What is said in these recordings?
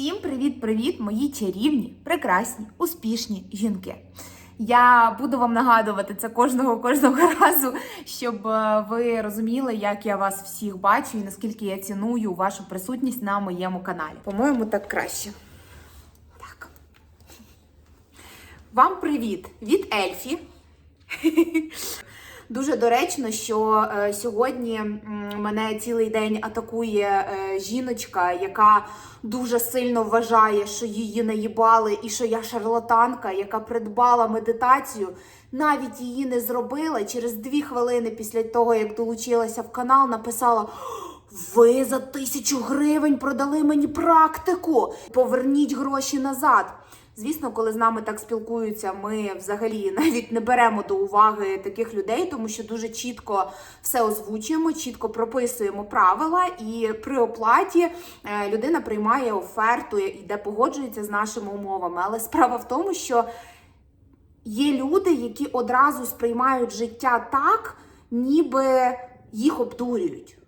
Всім привіт-привіт, мої чарівні, прекрасні, успішні жінки. Я буду вам нагадувати це кожного кожного разу, щоб е, ви розуміли, як я вас всіх бачу і наскільки я ціную вашу присутність на моєму каналі. По-моєму, так краще. Так. Вам привіт від Ельфі. Дуже доречно, що е, сьогодні мене цілий день атакує е, жіночка, яка дуже сильно вважає, що її наїбали, і що я шарлатанка, яка придбала медитацію, навіть її не зробила. Через дві хвилини після того, як долучилася в канал, написала. Ви за тисячу гривень продали мені практику. Поверніть гроші назад. Звісно, коли з нами так спілкуються, ми взагалі навіть не беремо до уваги таких людей, тому що дуже чітко все озвучуємо, чітко прописуємо правила, і при оплаті е, людина приймає оферту, і де погоджується з нашими умовами. Але справа в тому, що є люди, які одразу сприймають життя так, ніби їх обдурюють.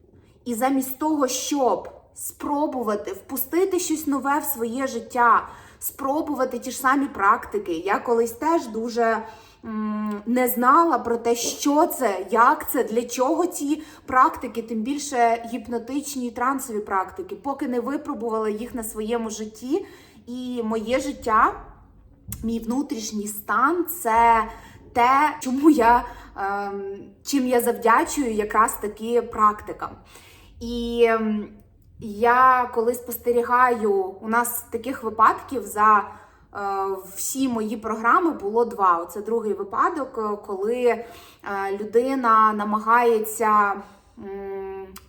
І замість того, щоб спробувати впустити щось нове в своє життя, спробувати ті ж самі практики. Я колись теж дуже не знала про те, що це, як це, для чого ці практики, тим більше гіпнотичні і трансові практики, поки не випробувала їх на своєму житті. І моє життя, мій внутрішній стан це те, чому я ем, чим я завдячую якраз таки практикам. І ем, я коли спостерігаю, у нас таких випадків за е, всі мої програми було два. Оце другий випадок, е, коли е, людина намагається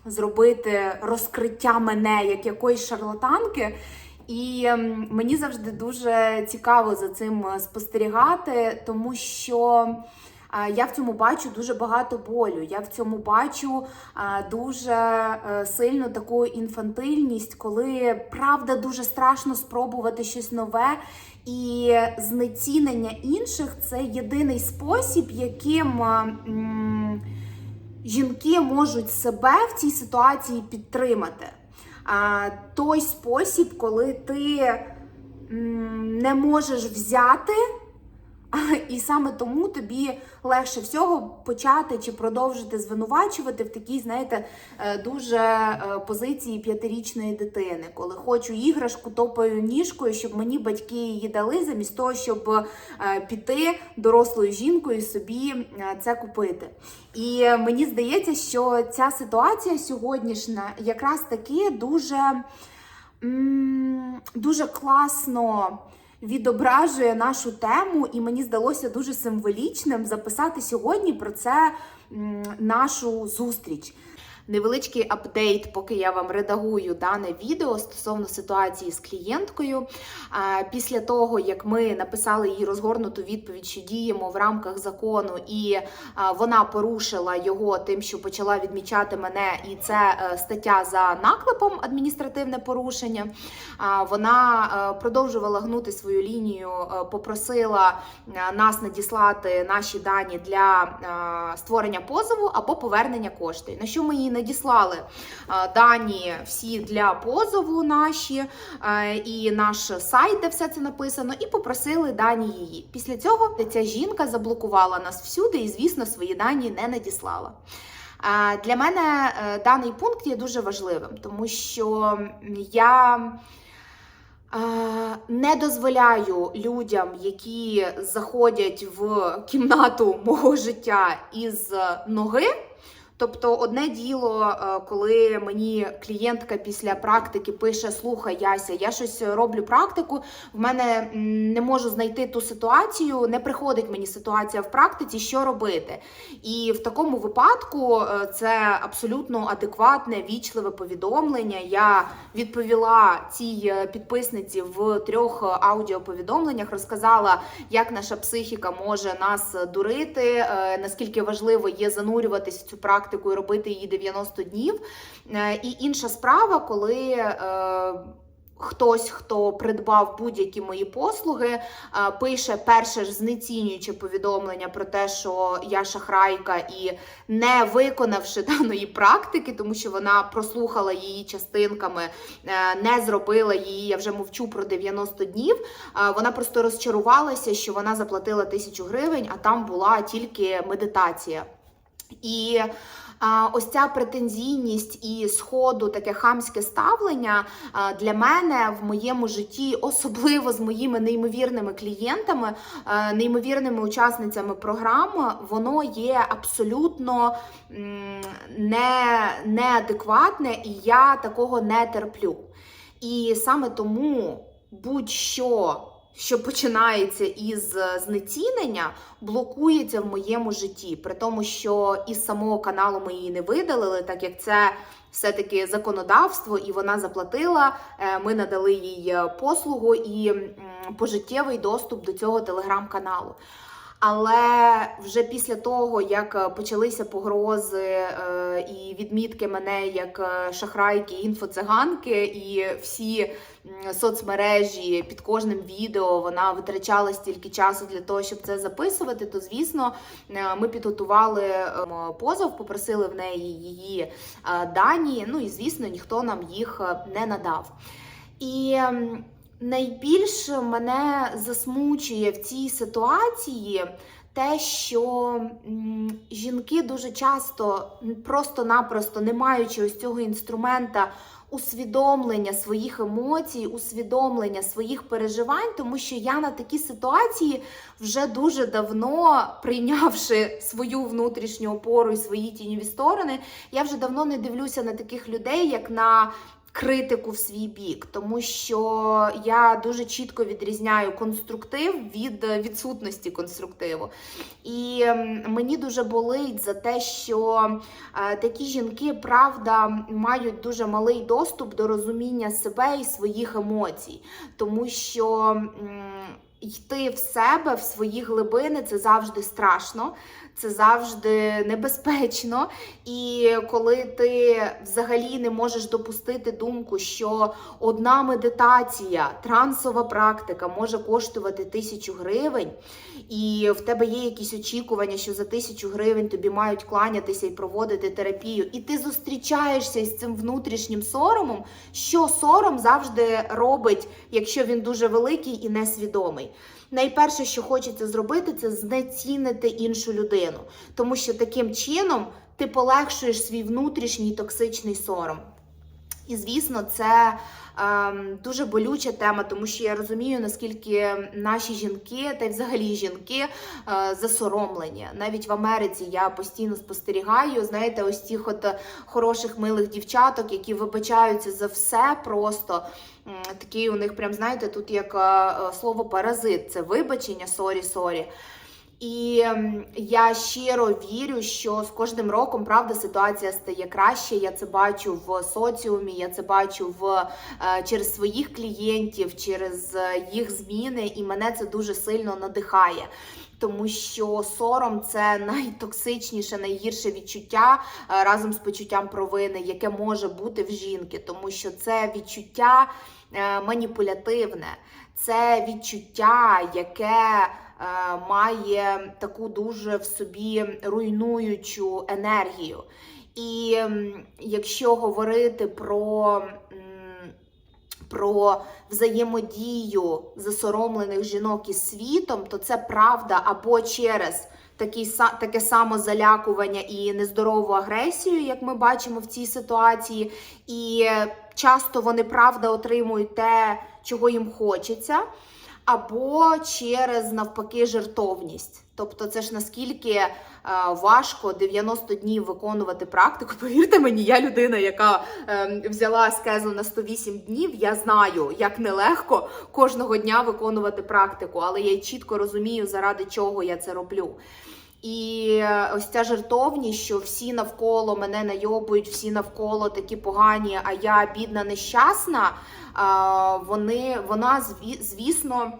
зробити розкриття мене як якоїсь шарлатанки. І мені завжди дуже цікаво за цим спостерігати, тому що я в цьому бачу дуже багато болю. Я в цьому бачу дуже е, сильну таку інфантильність, коли правда дуже страшно спробувати щось нове. І знецінення інших це єдиний спосіб, яким жінки можуть себе в цій ситуації підтримати. Той спосіб, коли ти не можеш взяти, і саме тому тобі легше всього почати чи продовжити звинувачувати в такій, знаєте, е, дуже е, позиції п'ятирічної дитини, коли хочу іграшку, топаю ніжкою, щоб мені батьки її дали, замість того, щоб е, піти дорослою жінкою собі це купити. І мені здається, що ця ситуація сьогоднішня якраз таки дуже, дуже класно відображує нашу тему, і мені здалося дуже символічним записати сьогодні про це нашу зустріч. Невеличкий апдейт, поки я вам редагую дане відео стосовно ситуації з клієнткою. Після того, як ми написали їй розгорнуту відповідь, що діємо в рамках закону, і вона порушила його тим, що почала відмічати мене, і це е, стаття за наклепом адміністративне порушення. Вона е, продовжувала гнути свою лінію, е, попросила нас надіслати наші дані для створення позову або повернення коштів. На що ми їй надіслали е, дані всі для позову наші е, і наш сайт, де все це написано, і попросили дані її. Після цього ця жінка заблокувала нас всюди і, звісно, свої дані не надіслала. Е, Для мене даний пункт є дуже важливим, тому що я. Не дозволяю людям, які заходять в кімнату мого життя із ноги. Тобто, одне діло, е, коли мені клієнтка після практики пише: Слухай, Яся, я щось роблю практику, в мене не можу знайти ту ситуацію, не приходить мені ситуація в практиці, що робити. І в такому випадку е, це абсолютно адекватне, вічливе повідомлення. Я відповіла цій е, підписниці в трьох аудіоповідомленнях, розказала, як наша психіка може нас дурити, наскільки важливо є занурюватись в цю практику і робити її 90 днів. Е, І інша справа, коли. е, Хтось, хто придбав будь-які мої послуги, е, пише перше ж знецінююче повідомлення про те, що я шахрайка і не виконавши даної практики, тому що вона прослухала її частинками, не зробила її. Я вже мовчу про 90 днів. Вона просто розчарувалася, що вона заплатила тисячу гривень, а там була тільки медитація. І а, ось ця претензійність і сходу таке хамське ставлення а, для мене в моєму житті, особливо з моїми неймовірними клієнтами, а, неймовірними учасницями програми, воно є абсолютно м, не, неадекватне, і я такого не терплю. І саме тому будь-що. Що починається із знецінення, блокується в моєму житті, при тому, що із самого каналу ми її не видалили, так як це все-таки законодавство, і вона заплатила. е, Ми надали їй е, послугу і пожиттєвий доступ до цього телеграм-каналу. Але вже після того, як е, почалися погрози е, і відмітки мене як е, шахрайки, інфоциганки, і всі соцмережі під кожним відео вона витрачала стільки часу для того, щоб це записувати, то звісно ми підготували ем, позов, попросили в неї її дані. Ну і звісно, ніхто нам їх не надав. І найбільше мене засмучує в цій ситуації те, що жінки дуже часто просто-напросто, не маючи ось цього інструмента усвідомлення своїх емоцій, усвідомлення своїх переживань, тому що я на такі ситуації вже дуже давно прийнявши свою внутрішню опору і свої тіньові сторони, я вже давно не дивлюся на таких людей, як на критику в свій бік, тому що я дуже чітко відрізняю конструктив від е, відсутності конструктиву. І мені дуже болить за те, що е, такі жінки, правда, мають дуже малий доступ до розуміння себе і своїх емоцій, тому що. Йти в себе, в свої глибини це завжди страшно, це завжди небезпечно. І коли ти взагалі не можеш допустити думку, що одна медитація, трансова практика може коштувати тисячу гривень, і в тебе є якісь очікування, що за тисячу гривень тобі мають кланятися і проводити терапію, і ти зустрічаєшся із цим внутрішнім соромом, що сором завжди робить, якщо він дуже великий і несвідомий. Найперше, що хочеться зробити, це знецінити іншу людину, тому що таким чином ти полегшуєш свій внутрішній токсичний сором. І звісно, це ем, дуже болюча тема, тому що я розумію, наскільки наші жінки, та й взагалі жінки е, засоромлені. Навіть в Америці я постійно спостерігаю, знаєте, ось цих от е, хороших милих дівчаток, які вибачаються за все просто. Такий у них, прям знаєте, тут як е, е, слово паразит, це вибачення, сорі, сорі. І ем, я щиро вірю, що з кожним роком правда ситуація стає краще. Я це бачу в соціумі, я це бачу в е, через своїх клієнтів, через е, їх зміни, і мене це дуже сильно надихає. Тому що сором це найтоксичніше, найгірше відчуття е, разом з почуттям провини, яке може бути в жінки, тому що це відчуття маніпулятивне, це відчуття, яке має таку дуже в собі руйнуючу енергію. І якщо говорити про, про взаємодію засоромлених жінок із світом, то це правда або через са- таке самозалякування і нездорову агресію, як ми бачимо в цій ситуації. І часто вони правда отримують те, чого їм хочеться або через навпаки жертовність. Тобто, це ж наскільки е, важко 90 днів виконувати практику. Повірте мені, я людина, яка е, взяла скезу на 108 днів. Я знаю, як нелегко кожного дня виконувати практику, але я чітко розумію, заради чого я це роблю. І е, ось ця жертовність, що всі навколо мене найобують, всі навколо такі погані, а я бідна, нещасна. Вони вона звісно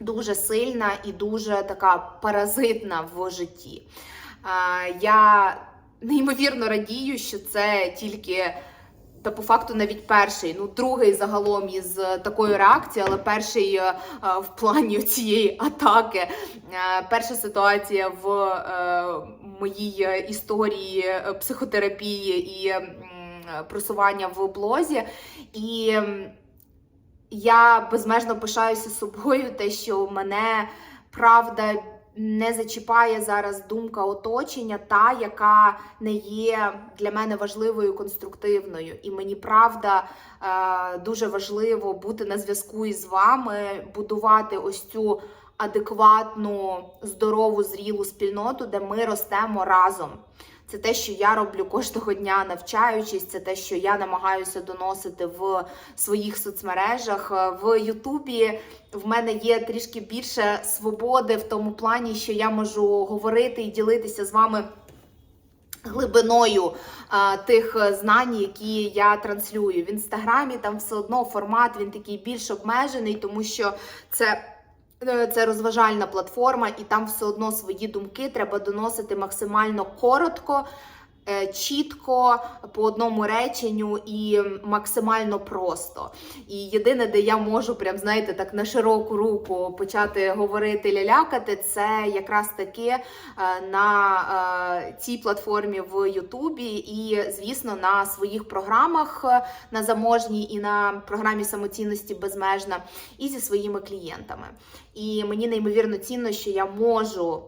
дуже сильна і дуже така паразитна в житті. Я неймовірно радію, що це тільки та по факту навіть перший, ну другий загалом із е, такою реакцією, але перший е, е, в плані цієї атаки. Перша ситуація в моїй історії психотерапії і просування в блозі. І я безмежно пишаюся собою, те, що мене правда не зачіпає зараз думка оточення, та яка не є для мене важливою конструктивною. І мені правда е, дуже важливо бути на зв'язку із вами, будувати ось цю адекватну, здорову, зрілу спільноту, де ми ростемо разом. Це те, що я роблю кожного дня, навчаючись. Це те, що я намагаюся доносити в своїх соцмережах. В Ютубі в мене є трішки більше свободи в тому плані, що я можу говорити і ділитися з вами. Глибиною а, тих знань, які я транслюю в інстаграмі, там все одно формат він такий більш обмежений, тому що це Це розважальна платформа, і там все одно свої думки треба доносити максимально коротко, е, чітко, по одному реченню і максимально просто. І єдине, де я можу, прям знаєте, так на широку руку почати говорити лялякати, це якраз таки е, на е, цій платформі в Ютубі, і, звісно, на своїх програмах е, на заможній і на програмі самоцінності безмежна, і зі своїми клієнтами. І мені неймовірно цінно, що я можу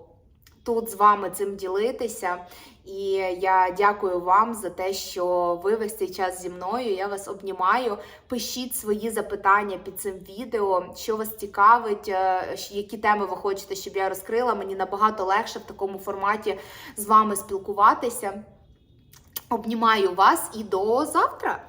тут з вами цим ділитися. І я дякую вам за те, що ви весь цей час зі мною. Я вас обнімаю. Пишіть свої запитання під цим відео, що вас цікавить, е, які теми ви хочете, щоб я розкрила. Мені набагато легше в такому форматі з вами спілкуватися. Обнімаю вас і до завтра.